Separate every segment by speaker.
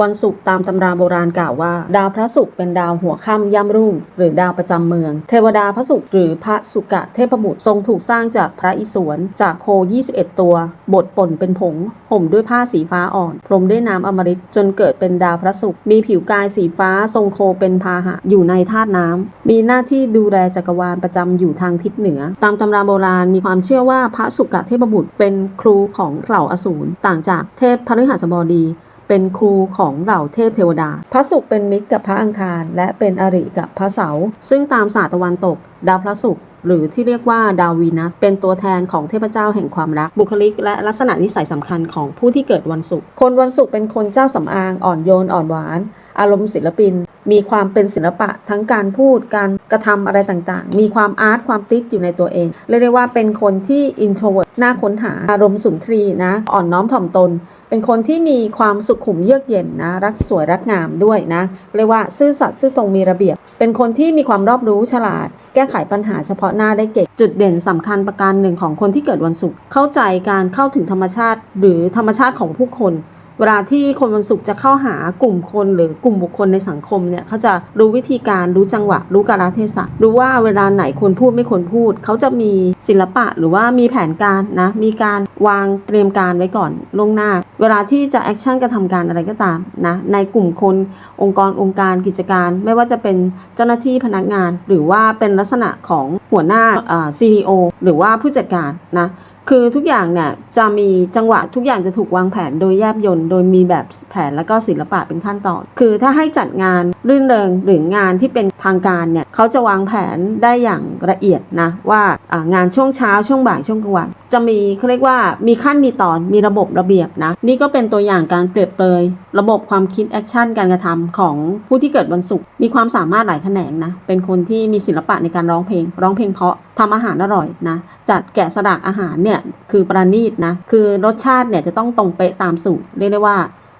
Speaker 1: วันศุกร์ตามตำราโบราณกล่าวว่า ดาวพระศุกร์เป็นดาวหัวค่ำย่ำรุ่ง หรือดาวประจำเมือง เทวดาพระศุกร์หรือพระสุกะเทพบุตรทรงถูกสร้างจากพระอิศวรจากโค 21 ตัว บดป่นเป็นผง ห่มด้วยผ้าสีฟ้าอ่อน พรมด้วยน้ำอมฤตจนเกิดเป็นดาวพระศุกร์มีผิวกายสีฟ้าทรงโคเป็นพาหะอยู่ในธาตุน้ำมีหน้าที่ดูแลจักรวาลประจำอยู่ทางทิศเหนือ ตามตำราโบราณมีความเชื่อว่าพระสุกะเทพบุตรเป็นครูของเหล่าอสูรต่างจากเทพพฤหัสบดี เป็นครูของเหล่าเทพเทวดา พระศุกร์เป็นมิตรกับพระอังคาร และเป็นอริกับพระเสาร์ซึ่งตามศาสตร์ตะวันตก ดาวพระศุกร์หรือที่เรียกว่าดาววีนัสเป็นตัวแทนของเทพเจ้าแห่งความรักบุคลิก และลักษณะนิสัยสำคัญของผู้ที่เกิดวันศุกร์คนวันศุกร์เป็นคนเจ้าสำอางอ่อนโยนอ่อนหวาน อารมณ์ศิลปิน มีความเป็นศิลปะทั้งการพูดการกระทำอะไรต่างๆ มีความอาร์ตความติดอยู่ในตัวเอง เรียกได้ว่าเป็นคนที่อินโทรเวิร์น่าค้นหาอารมณ์สุนทรีนะ อ่อนน้อมถ่อมตน เป็นคนที่มีความสุขุมเยือกเย็นนะ รักสวยรักงามด้วยนะ เรียกว่าซื่อสัตย์ซื่อตรงมีระเบียบ เป็นคนที่มีความรอบรู้ฉลาด แก้ไขปัญหาเฉพาะหน้าได้เก่ง จุดเด่นสำคัญประการหนึ่งของคนที่เกิดวันศุกร์เข้าใจการเข้าถึงธรรมชาติ หรือธรรมชาติของผู้คน เวลาที่คนวันศุกร์จะเข้าหากลุ่มคนหรือกลุ่มบุคคลในสังคมเนี่ยเขาจะรู้วิธีการรู้จังหวะ รู้กาลเทศะรู้ว่าเวลาไหนควรพูดไม่ควรพูด เขาจะมีศิลปะหรือว่ามีแผนการนะมีการวางเตรียมการไว้ก่อนล่วงหน้า เวลาที่จะแอคชั่นกระทำการอะไรก็ตามนะในกลุ่มคนองค์กรองค์การกิจการ ไม่ว่าจะเป็นเจ้าหน้าที่พนักงาน หรือว่าเป็นลักษณะของหัวหน้าอ่า CEO หรือว่าผู้จัดการนะ คือทุกอย่างเนี่ยจะมีจังหวะทุกอย่างจะถูกวางแผนโดยแยบยลโดยมีแบบแผนแล้วก็ศิลปะเป็นขั้นตอน คือถ้าให้จัดงานรื่นเริงหรืองานที่เป็นทางการเนี่ยเขาจะวางแผนได้อย่างละเอียดนะว่างานช่วงเช้าช่วงบ่ายช่วงกลางวัน จะมีเขาเรียกว่ามีขั้นมีตอนมีระบบระเบียบนะนี่ก็เป็นตัวอย่างการเปรียบเปยระบบความคิดแอคชั่นการกระทำของผู้ที่เกิดวันศุกร์มีความสามารถหลายแขนงนะเป็นคนที่มีศิลปะในการร้องเพลง ร้องเพลงเพราะทำอาหารอร่อยนะจัดแกะสลักอาหารเนี่ยคือประณีตนะ คือรสชาติเนี่ยจะต้องตรงเป๊ะตามสูตรเรียกได้ว่า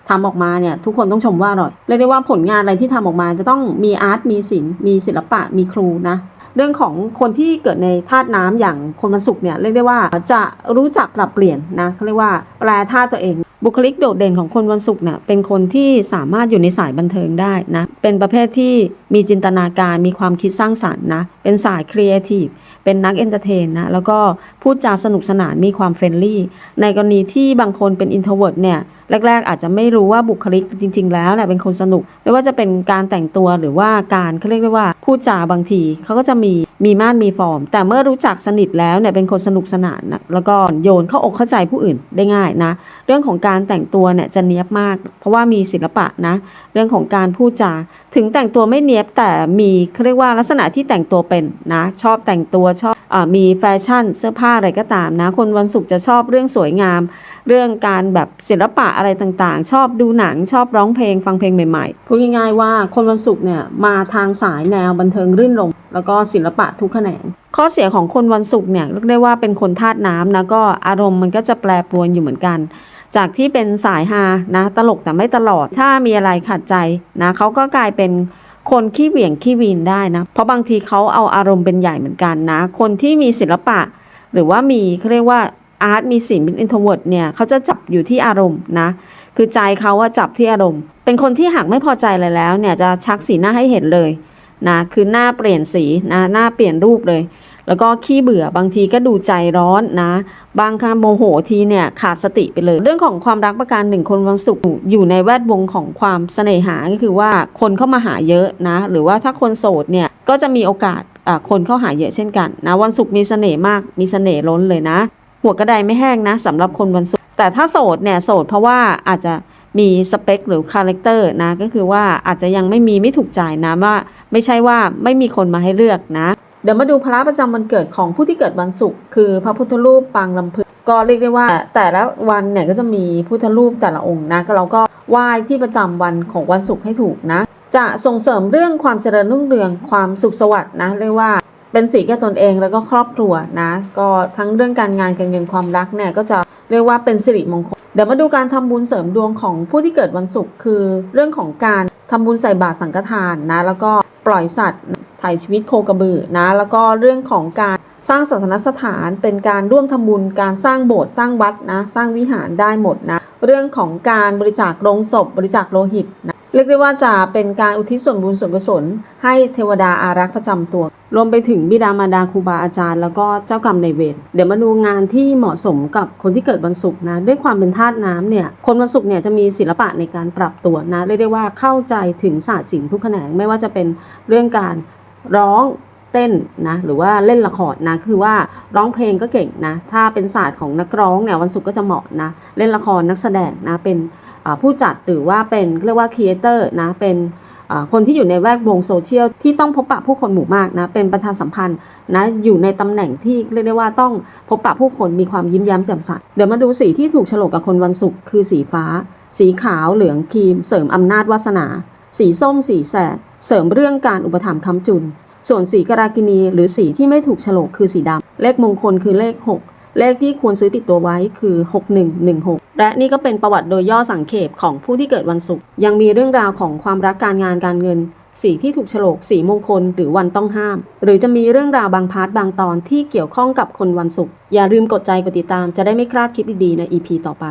Speaker 1: ทำออกมาเนี่ยทุกคนต้องชมว่าอร่อยเรียกได้ว่าผลงานอะไรที่ทำออกมาจะต้องมีอาร์ตมีศิลป์มีศิลปะมีครูนะเรื่องของคนที่เกิดในธาตุน้ำอย่างคนมันสุกเนี่ยเรียกได้ว่าจะรู้จักปรับเปลี่ยนนะเขาเรียกว่าแปลธาตุตัวเอง บุคลิกโดดเด่นของคนวันศุกร์เนี่ยเป็นคนที่สามารถอยู่ในสายบันเทิงได้นะ เป็นประเภทที่มีจินตนาการมีความคิดสร้างสรรค์นะ เป็นสายครีเอทีฟเป็นนักเอนเตอร์เทนนะ แล้วก็พูดจาสนุกสนานมีความเฟรนลี่ ในกรณีที่บางคนเป็นอินโทรเวิร์ดเนี่ย แรก ๆ อาจจะไม่รู้ว่าบุคลิกจริง ๆ แล้วเนี่ยเป็นคนสนุกไม่ว่าจะเป็นการแต่งตัวหรือว่าการเขาเรียกได้ว่าพูดจาบางทีเขาก็จะมีมีมาดมีฟอร์ม แต่เมื่อรู้จักสนิทแล้วเนี่ยเป็นคนสนุกสนานนะแล้วก็โยนเข้าอกเข้าใจผู้อื่นได้ง่ายนะ เรื่องของการแต่งตัวเนี่ยจะเนี้ยบมาก เพราะว่ามีศิลปะนะ เรื่องของการพูดจาถึงแต่งตัวไม่เนี้ยบแต่มีเขาเรียกว่าลักษณะที่แต่งตัวเป็นนะชอบแต่งตัวชอบอมีแฟชั่นเสื้อผ้าอะไรก็ตามนะ คนวันศุกร์จะชอบเรื่องสวยงาม เรื่องการแบบศิลปะอะไรต่างๆ ชอบดูหนังชอบร้องเพลงฟังเพลงใหม่ๆ พูดง่ายๆว่าคนวันศุกร์เนี่ยมาทางสายแนวบันเทิงรื่นรมแล้วก็ศิลปะทุกแขนงข้อเสียของคนวันศุกร์เนี่ยเรียกได้ว่าเป็นคนธาตุน้ำนะก็อารมณ์มันก็จะแปรปรวนอยู่เหมือนกัน จากที่เป็นสายฮานะตลกแต่ไม่ตลอดถ้ามีอะไรขัดใจนะเขาก็กลายเป็นคนขี้เหวี่ยงขี้วีนได้นะ เพราะบางทีเขาเอาอารมณ์เป็นใหญ่เหมือนกันนะ คนที่มีศิลปะ หรือว่ามีเขาเรียกว่า อาร์ตมีศิลป์เป็นอินโทรเวิร์ดเนี่ยเขาจะจับอยู่ที่อารมณ์นะ คือใจเขาว่าจับที่อารมณ์ เป็นคนที่หากไม่พอใจอะไรแล้วเนี่ยจะชักสีหน้าให้เห็นเลยนะคือหน้าเปลี่ยนสีนะหน้าเปลี่ยนรูปเลย แล้วก็ขี้เบื่อบางทีก็ดูใจร้อนนะ บางครั้งโมโหทีเนี่ยขาดสติไปเลย เรื่องของความรักประการหนึ่งคนวันศุกร์อยู่ในแวดวงของความเสน่หาก็คือว่าคนเข้ามาหาเยอะนะ หรือว่าถ้าคนโสดเนี่ยก็จะมีโอกาสอ่าคนเข้าหาเยอะเช่นกันนะวันศุกร์มีเสน่ห์มากมีเสน่ห์ล้นเลยนะ หัวกระไดไม่แห้งนะสำหรับคนวันศุกร์แต่ถ้าโสดเนี่ยโสดเพราะว่าอาจจะมีสเปคหรือคาแรคเตอร์นะก็คือว่าอาจจะยังไม่มีไม่ถูกใจนะว่า ไม่ใช่ว่าไม่มีคนมาให้เลือกนะ เดี๋ยวมาดูพระประจำวันเกิดของผู้ที่เกิดวันศุกร์คือพระพุทธรูปปางลำพึงก็เรียกได้ว่า แต่ละวันเนี่ยก็จะมีพุทธรูปแต่ละองค์นะก็เราก็ไหว้ที่ประจำวันของวันศุกร์ให้ถูกนะ จะส่งเสริมเรื่องความเจริญรุ่งเรืองความสุขสวัสดิ์นะเรียกว่า เป็นสีแก่ตนเองแล้วก็ครอบครัวนะ ก็ทั้งเรื่องการงานการเงินความรักเนี่ยก็จะเรียกว่าเป็นสิริมงคล เดี๋ยวมาดูการทำบุญเสริมดวงของผู้ที่เกิดวันศุกร์คือ เรื่องของการทำบุญใส่บาตรสังฆทานนะ แล้วก็ปล่อยสัตว์ถ่ายชีวิตโคกระบือนะ แล้วก็เรื่องของการสร้างศาสนสถานเป็นการร่วมทำบุญการสร้างโบสถ์สร้างวัดนะ สร้างวิหารได้หมดนะ เรื่องของการบริจาคโลงศพบริจาคโลหิตนะ เรียกได้ว่าจะเป็นการอุทิศส่วนบุญส่วนกุศล ให้เทวดาอารักษ์ประจำตัว รวมไปถึงบิดามารดาครูบาอาจารย์ แล้วก็เจ้ากรรมในเวรเดี๋ยวมาดูงานที่เหมาะสมกับคนที่เกิดวันศุกร์นะ ด้วยความเป็นธาตุน้ำเนี่ย คนวันศุกร์เนี่ยจะมีศิลปะในการปรับตัวนะ เรียกได้ว่าเข้าใจถึงศาสตร์ศิลป์ทุกแขนงไม่ว่าจะเป็นเรื่องการร้อง เต้นนะหรือว่าเล่นละครนะคือว่าร้องเพลงก็เก่งนะถ้าเป็นศาสตร์ของนักร้องเนี่ยวันศุกร์ก็จะเหมาะนะเล่นละครนักแสดงนะเป็นผู้จัดหรือว่าเป็นเรียกว่าครีเอเตอร์นะเป็นคนที่อยู่ในแวดวงโซเชียลที่ต้องพบปะผู้คนหมู่มากนะเป็นประชาสัมพันธ์นะอยู่ในตำแหน่งที่เรียกได้ว่าต้องพบปะผู้คนมีความยิ้มแย้มแจ่มใสเดี๋ยวมาดูสีที่ถูกฉลกกับคนวันศุกร์คือสีฟ้า สีขาวเหลืองครีม เสริมอำนาจวาสนา สีส้มสีแสดเสริมเรื่องการอุปถัมภ์ค้ำจุน ส่วนสีกรากินีหรือสีที่ไม่ถูกฉลกคือสีดำ เลขมงคลคือเลข 6 เลขที่ควรซื้อติดตัวไว้คือ 6116 และนี่ก็เป็นประวัติโดยย่อสังเขปของผู้ที่เกิดวันศุกร์ ยังมีเรื่องราวของความรักการงานการเงิน สีที่ถูกฉลก สีมงคล หรือวันต้องห้าม หรือจะมีเรื่องราวบางพาร์ทบางตอนที่เกี่ยวข้องกับคนวันศุกร์ อย่าลืมกดใจกดติดตามจะได้ไม่พลาดคลิปดีๆใน EP ต่อไป